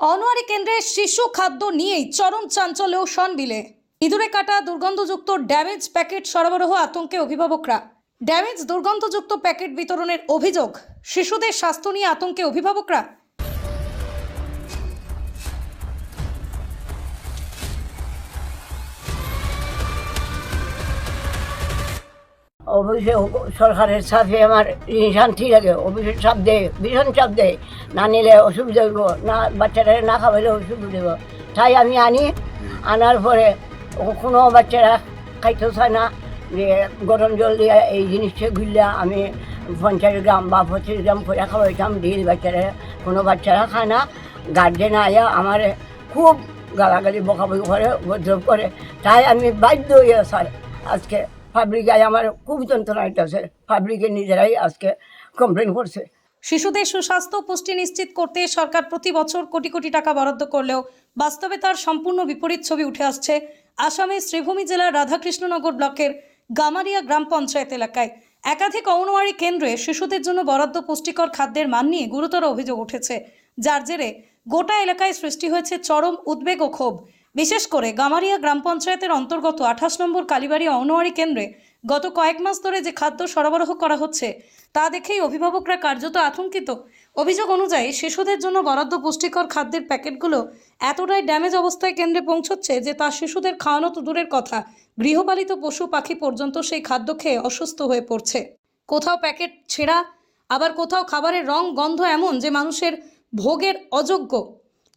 অনোয়ারি কেন্দ্রে শিশু খাদ্য নিয়েই চরম চাঞ্চল্য সনবিলে ইঁদুরে কাটা দুর্গন্ধযুক্ত ড্যামেজ প্যাকেট সরবরাহ আতঙ্কে অভিভাবকরা। ড্যামেজ দুর্গন্ধযুক্ত প্যাকেট বিতরণের অভিযোগ, শিশুদের স্বাস্থ্য নিয়ে আতঙ্কে অভিভাবকরা অফিসে সরকারের সাথে আমার শান্তি লাগে অফিসের চাপ দেয়, ভীষণ চাপ দেয়। না নিলে অসুবিধা হইব, না বাচ্চারা না খাওয়াইলে অসুবিধা হইব। তাই আমি আনি, আনার পরে কোনো বাচ্চারা খাইতে চায় না। যে গরম জল দিয়ে এই জিনিসটা ঘুরলে আমি পঞ্চাশ গ্রাম বা পঁচিশ গ্রাম করে খাওয়াইতাম দিল বাচ্চারা, কোনো বাচ্চারা খায় না। গার্জেন আয়া আমার খুব গালাগালি, বকাবকি করে উপদ্রব করে। তাই আমি বাধ্য হইয়া স্যার, আজকে পাবলিকে আমার খুব যন্ত্রণা হইতেছে পাবলিকে নিজেরাই আজকে কমপ্লেন করছে। শিশুদের সুস্বাস্থ্য পুষ্টি নিশ্চিত করতে সরকার প্রতি বছর কোটি কোটি টাকা বরাদ্দ করলেও বাস্তবে তার সম্পূর্ণ বিপরীত ছবি উঠে আসছে আসামের শ্রীভূমি জেলার রাধাকৃষ্ণনগর ব্লকের গামারিয়া গ্রাম পঞ্চায়েত এলাকায়। একাধিক অঙ্গনওয়াড়ি কেন্দ্রে শিশুদের জন্য বরাদ্দ পুষ্টিকর খাদ্যের মান নিয়ে গুরুতর অভিযোগ উঠেছে। যার জেরে গোটা এলাকায় সৃষ্টি হয়েছে চরম উদ্বেগ ও ক্ষোভ। বিশেষ করে গামারিয়া গ্রাম পঞ্চায়েতের অন্তর্গত আঠাশ নম্বর কালীবাড়ি অঙ্গনওয়াড়ি কেন্দ্রে গত কয়েক মাস ধরে যে খাদ্য সরবরাহ করা হচ্ছে, তা দেখেই অভিভাবকরা কার্যত আতঙ্কিত। অভিযোগ অনুযায়ী শিশুদের জন্য বরাদ্দ পুষ্টিকর খাদ্যের প্যাকেটগুলো এতটাই ড্যামেজ অবস্থায় কেন্দ্রে পৌঁছচ্ছে যে তা শিশুদের খাওয়ানো তো দূরের কথা। গৃহপালিত পশু পাখি পর্যন্ত সেই খাদ্য খেয়ে অসুস্থ হয়ে পড়ছে। কোথাও প্যাকেট ছেঁড়া, আবার কোথাও খাবারের রং গন্ধ এমন যে মানুষের ভোগের অযোগ্য।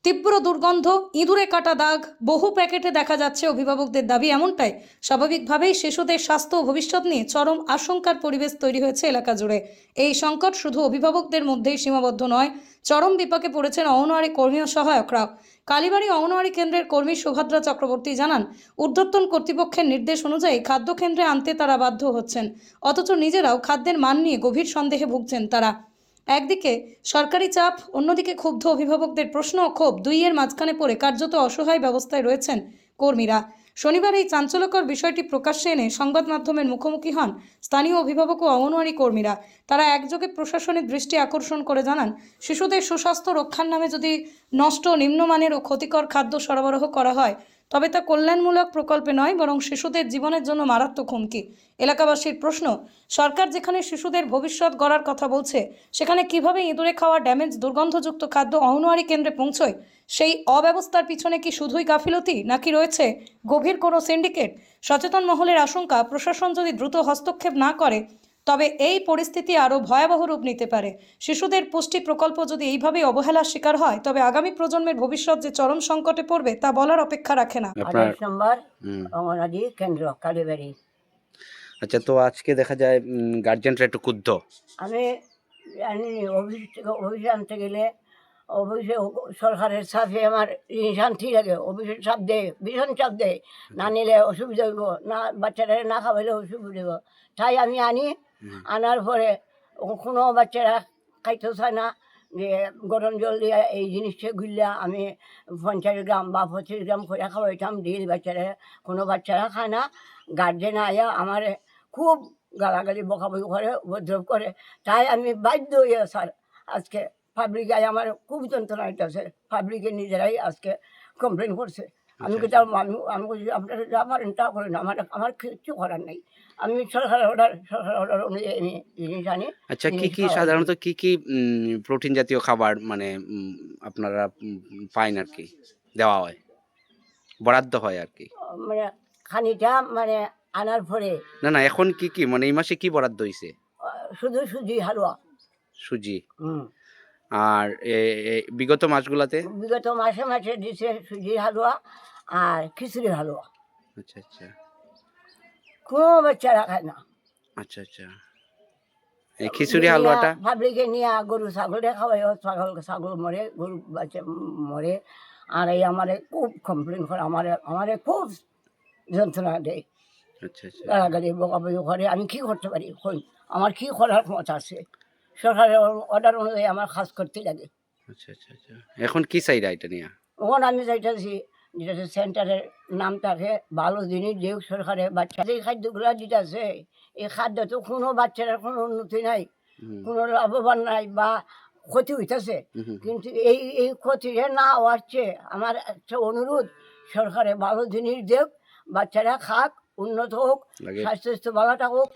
তীব্র দুর্গন্ধ, ইঁদুরে কাটা দাগ, বহু প্যাকেটে দেখা যাচ্ছে অভিভাবকদের দাবি এমনটাই। স্বাভাবিকভাবেই শিশুদের স্বাস্থ্য ও ভবিষ্যৎ নিয়ে চরম আশঙ্কার পরিবেশ তৈরি হয়েছে এলাকা জুড়ে। এই সংকট শুধু অভিভাবকদের মধ্যেই সীমাবদ্ধ নয়, চরম বিপাকে পড়েছেন অঙ্গনওয়াড়ি কর্মী ও সহায়করাও। কালীবাড়ি অঙ্গনওয়াড়ি কেন্দ্রের কর্মী সুভদ্রা চক্রবর্তী জানান, ঊর্ধ্বতন কর্তৃপক্ষের নির্দেশ অনুযায়ী খাদ্য কেন্দ্রে আনতে তারা বাধ্য হচ্ছেন, অথচ নিজেরাও খাদ্যের মান নিয়ে গভীর সন্দেহে ভুগছেন তারা। একদিকে সরকারি চাপ, অন্যদিকে ক্ষুব্ধ অভিভাবকদের প্রশ্ন ও ক্ষোভ, দুইয়ের মাঝখানে পড়ে কার্যত অসহায় ব্যবস্থায় রয়েছেন কর্মীরা। শনিবার এই চাঞ্চল্যকর বিষয়টি প্রকাশ্যে এনে সংবাদ মাধ্যমের মুখোমুখি হন স্থানীয় অভিভাবক ও অঙ্গনওয়াড়ি কর্মীরা। তারা একযোগে প্রশাসনের দৃষ্টি আকর্ষণ করে জানান, শিশুদের সুস্বাস্থ্য রক্ষার নামে যদি নষ্ট, নিম্নমানের ও ক্ষতিকর খাদ্য সরবরাহ করা হয় তবে তা কল্যাণমূলক প্রকল্পে নয়, বরং শিশুদের জীবনের জন্য মারাত্মক হুমকি। এলাকাবাসীর প্রশ্ন, সরকার যেখানে শিশুদের ভবিষ্যৎ গড়ার কথা বলছে, সেখানে কীভাবে ইঁদুরে খাওয়া, ড্যামেজ, দুর্গন্ধযুক্ত খাদ্য অঙ্গনওয়াড়ি কেন্দ্রে পৌঁছয়, সেই অব্যবস্থার পিছনে কি শুধুই গাফিলতি, নাকি রয়েছে গভীর কোনো সিন্ডিকেট? সচেতন মহলের আশঙ্কা, প্রশাসন যদি দ্রুত হস্তক্ষেপ না করে তবে এই পরিস্থিতি আরও ভয়াবহ রূপ নিতে পারে। শিশুদের পুষ্টি প্রকল্প যদি এইভাবে অবহেলার শিকার হয় তবে আগামী প্রজন্মের ভবিষ্যৎ যে চরম সংকটে পড়বে তা বলার অপেক্ষা রাখে না। কেন্দ্র কালীবাড়ি। আচ্ছা তো আজকে দেখা যায় গার্জেনরা একটু ক্ষুব্ধ আমি জানি অফিস থেকে গেলে অফিসে সরকারের সাথে আমার শান্তি লাগে অফিসের চাপ দেয় ভীষণ চাপ দেয়। না নিলে অসুবিধা হইব না বাচ্চারা না খাওয়াইলে অসুবিধা হইব। তাই আমি আনি আনার পরে কোনো বাচ্চারা খাইতে চায় না যে গরম জল দিয়ে এই জিনিসটা ঘুরলে আমি পঞ্চাশ গ্রাম বা পঁচিশ গ্রাম করে খাওয়াইতাম দিল বাচ্চারা কোনো বাচ্চারা খায় না। গার্জেন আয়া আমার খুব গালাগালি বকাবকি করে উপদ্রব করে। তাই আমি বাধ্য হইয়া স্যার আজকে পাবলিকে আমার খুব যন্ত্রণা হইতেছে পাবলিকে নিজেরাই আজকে কমপ্লেন করছে। আমি আচ্ছা, কোথাও আমি আমি বলছি আপনারা যা পারেন তা করেন আমার আমার কিচ্ছু করার নেই। আমি সরকারের অর্ডার সরকারের অর্ডার অনুযায়ী আমি জিনিস আনি আচ্ছা কি কি সাধারণত কি কি প্রোটিন জাতীয় খাবার মানে আপনারা পাইন আর কি দেওয়া হয়? বরাদ্দ হয় আর কি? মানে খানিটা মানে আনার পরে। না না এখন কি কি মানে এই মাসে কি বরাদ্দ হয়েছে আহ, শুধু সুজি হালুয়া। সুজি। হুম। আর বিগত মাসগুলাতে? বিগত মাসে মাসে দিছে সুজি হালুয়া আর খিচুড়ি হালুয়া। আচ্ছা আচ্ছা। কোনো বাচ্চারা খায় না। আচ্ছা আচ্ছা। এই খিচুড়ি হালুয়াটা? পাবলিকে নিয়ে গরু ছাগলে খাওয়াই ছাগল ছাগল মরে গরু বাচ্চা মরে। আর এই আমারে খুব কমপ্লেন করে আমারে আমারে খুব যন্ত্রণা দেয়। আচ্ছা আচ্ছা। গালাগালি বকাবকি করে আমি কি করতে পারি? কই? আমার কি করার ক্ষমতা আছে? সরকারের অর্ডার অনুযায়ী আমার কাজ করতে লাগে। আচ্ছা আচ্ছা আচ্ছা। এখন কি চাইরা এটা নিয়ে? তখন আমি চাইতেছি যেটা সেন্টারের নাম থাকে ভালো জিনিস যে সরকারে বাচ্চা যে খাদ্যগুলো দিতেছে এই খাদ্য তো কোনো বাচ্চার কোনো উন্নতি নাই কোনো লাভবান নাই বা ক্ষতি হইতেছে। কিন্তু এই এই ক্ষতিটা না চেয়ে আমার একটা অনুরোধ সরকারে ভালো জিনিস দেখ বাচ্চারা খাক উন্নত হোক স্বাস্থ্য স্বাস্থ্য ভালো থাকুক।